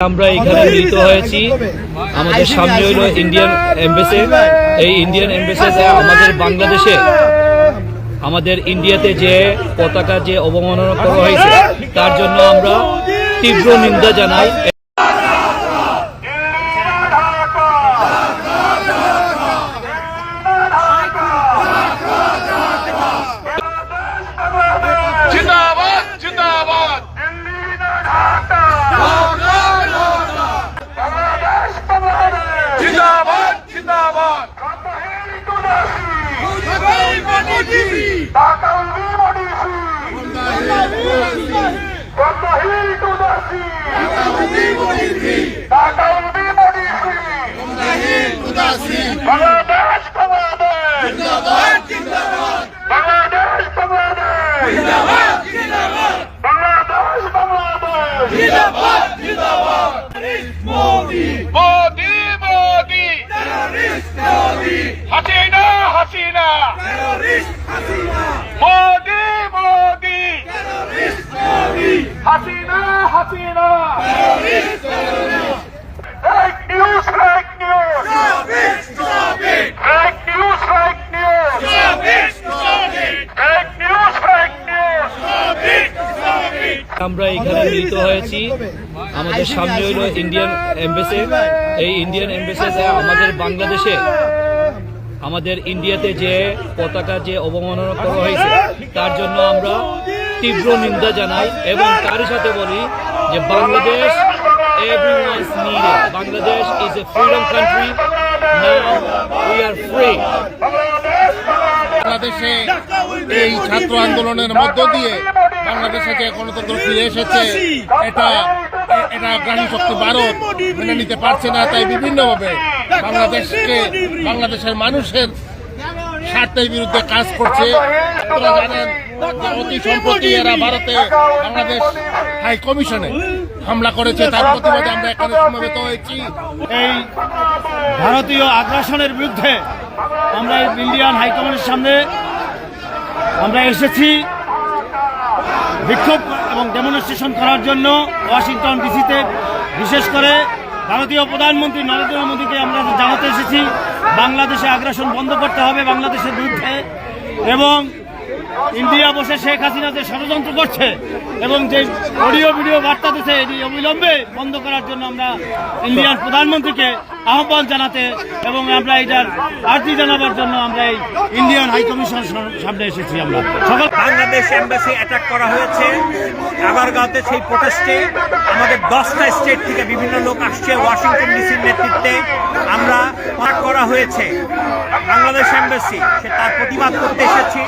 আমরা এখানে মিলিত হয়েছি। আমাদের সামনে হলো ইন্ডিয়ান এম্বাসি এই ইন্ডিয়ান এম্বাসিতে আমাদের বাংলাদেশে আমাদের ইন্ডিয়াতে যে পতাকা যে অবমাননা করা হয়েছে তার জন্য আমরা তীব্র নিন্দা জানাই। Bangladesh Bangladesh Bangladesh Bangladesh Modi Hasina Hasina Modi Modi. Hasina Hasina. Fake news fake news fake news fake news fake news fake news আমরা এখানে মিলিত হয়েছি। আমাদের সামনে হলো ইন্ডিয়ান এমবেসি এই ইন্ডিয়ান এমবেসিতে আমাদের বাংলাদেশে আমাদের ইন্ডিয়াতে যে পতাকা যে অবমাননা করা হয়েছে, তার জন্য আমরা তীব্র নিন্দা জানাই এবং তারই সাথে বলি যে Bangladesh everyone's needed. Bangladesh is a freedom country. Now বাংলাদেশে এই ছাত্র আন্দোলনের মধ্য দিয়ে বাংলাদেশে যে গণতন্ত্র ফিরে এসেছে, এটা এ- এটা গ্রামী শক্তি ভারত মেনে নিতে পারছে না, তাই বিভিন্নভাবে বাংলাদেশকে, বাংলাদেশের মানুষের স্বার্থের বিরুদ্ধে কাজ করছে। অতি সম্প্রতি এরা ভারতে বাংলাদেশ হাই কমিশনে হামলা করেছে। তার প্রতিবাদে আমরা এখানে সমবেত হয়েছি। এই ভারতীয় আগ্রাসনের বিরুদ্ধে আমরা ইন্ডিয়ান হাইকমান্ডের সামনে আমরা এসেছি। বিক্ষোভ এবং ডেমনস্ট্রেশন করার জন্য ওয়াশিংটন ডিসিতে, বিশেষ করে ভারতীয় প্রধানমন্ত্রী নরেন্দ্র মোদীকে আমরা জানাতে এসেছি, বাংলাদেশে আগ্রাসন বন্ধ করতে হবে বাংলাদেশের বিরুদ্ধে। এবং ইন্ডিয়া বসে শেখ হাসিনা যে ষড়যন্ত্র করছে এবং যে অডিও, ভিডিও বার্তা দিচ্ছে এটি অবিলম্বে বন্ধ করার জন্য আমরা ইন্ডিয়ার প্রধানমন্ত্রীকে আহ্বান জানাতে এবং আমরা এটার আর্জি জানাবার জন্য আমরা এই ইন্ডিয়ান হাইকমিশন সামনে এসেছি আমরা। সকল বাংলাদেশ এম্বাসি অ্যাটাক করা হয়েছে। আগারগাঁওতে সেই প্রোটেস্টে আমাদের দশটা স্টেট থেকে বিভিন্ন লোক আসছে ওয়াশিংটন ডিসির নেতৃত্বে। আমরা করা হয়েছে। বাংলাদেশ এম্বাসি, সে তার প্রতিবাদ করতে এসেছি।